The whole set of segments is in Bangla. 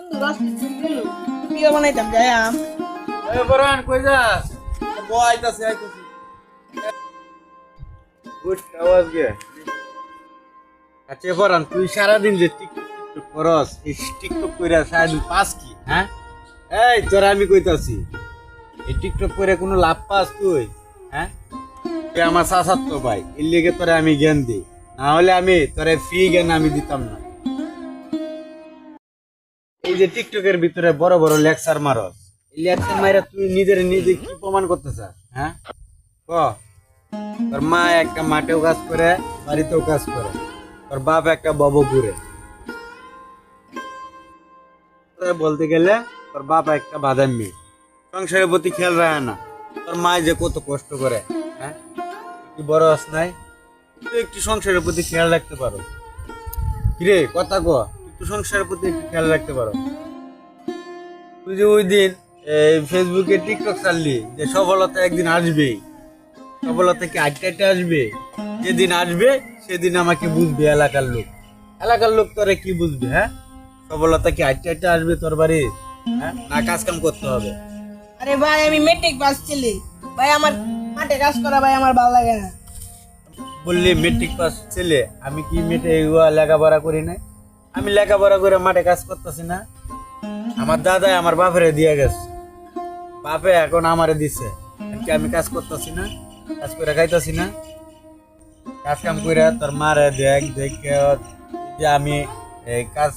বন্ধু রাস্তা ভিডিও বানাইতাম এ বরান কই যাস ব আইতাছি আইতাছি। গুড আওয়াজ গে আচ্ছা বরান তুই সারাদিন যে টিকটক টিকটক করস এই টিকটক কইরা সারাদিন পাস কি হ্যাঁ? এই তোরা আমি কইতাছি এই টিকটক করে কোনো লাভ পাস তুই হ্যাঁ? তুই আমার চাচাত তো ভাই এর লিগে তোরে আমি জ্ঞান দিই। না হলে আমি তোরে ফ্রি জ্ঞান আমি দিতাম না। যে টিকটকের ভিতরে বড় বড় লেকচার মারস লেকচার মাইরা তুই নিজের নিজে কি প্রমাণ করতে চাস হ্যাঁ? ক? তোর মা একটা মাঠেও কাজ করে, বাড়িতেও কাজ করে। তোর বাপ একটা ববপুরে। তোর বলতে গেলে তোর বাপ একটা বাদাম। মেয়ে সংসারের প্রতি খেয়াল রাখে না। তোর মা যে কত কষ্ট করে হ্যাঁ? তুই বড় হস নাই। তুই একটু সংসারের প্রতি খেয়াল রাখতে পারো। কিরে, কথা ক। একটু সংসারের প্রতি একটু খেয়াল রাখতে পারো। তুই যে ওই দিন এই ফেসবুকে টিকটক চাললি যে সফলতা একদিন আসবেই। সফলতা কি আটটা আটটা আসবে? যেদিন আসবে সেদিন আমাকে বুঝবে এলাকার লোক। এলাকার লোক তোরে কি বুঝবে হ্যাঁ? সফলতা কি আটটা আটটা আসবে তোর বাড়ি? হ্যাঁ? না কাজ কাম করতে হবে। আরে ভাই আমি মেট্রিক পাস ছেলে। ভাই আমার মাঠে কাজ করা ভাই আমার ভালো লাগে না। বললি মেট্রিক পাস ছেলে আমি কি মেটে এগুলো লেখাপড়া করি না আমি লেখাপড়া করে মাঠে কাজ করতেছি না। আমার দাদাই আমার বাপেরে দিয়ে গেছে। বাপে এখন আমারে দিছে। আর কি আমি কাজ করতেছি না কাজ করে খাইতেছি না। কাজ কাম করে তোর মারে দেখ দেখ যে আমি এই কাজ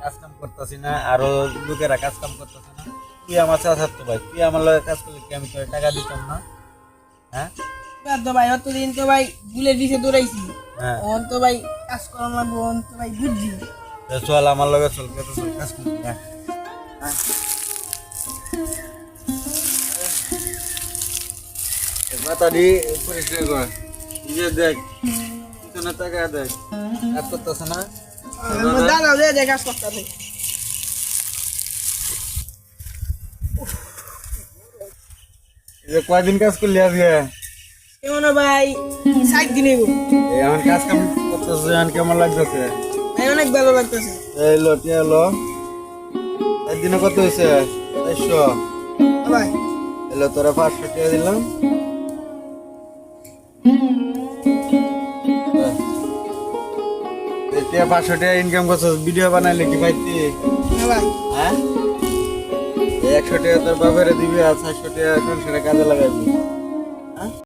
কাজ কাম করতেছি না আরও লোকেরা কাজ কাম করতেছে না। তুই আমার সাথে থাকতো ভাই তুই আমার লগে কাজ করলে কি আমি তোর টাকা দিতাম না? হ্যাঁ? তো ভাই অতদিন তো ভাই বুলের পিছে দৌড়াইছি। হ্যাঁ। অন তো ভাই কাজ করা লাগবো তো ভাই বুঝছি চল আমার লগে চল কত চল কাজ করি হ্যাঁ মাতারি পরিষ্কার কর। নিজে দেখ পিছনে টাকা দেখ। কাজ করতেছে না? আমার দাদা যে যে কাজ করতে হবে। এই যে কয়দিন কাজ করলি আজকে? কেমন ভাই সাত দিনে গো এই আমার কাজ কাম করতেছে এখন কেমন লাগতেছে? ভাই অনেক ভালো লাগতেছে। এই লো টিয়া লো। একদিনে কত হয়েছে? চারশো ভাই এলো তোরা পাঁচশো টাকা দিলাম। টাকা পাঁচশো টাকা ইনকাম করছ ভিডিও বানাইলে কি পাইতি? হ্যাঁ? একশো টাকা তোর বাবারে দিবি আর চারশো টাকা সংসারে কাজে লাগাইবি হ্যাঁ?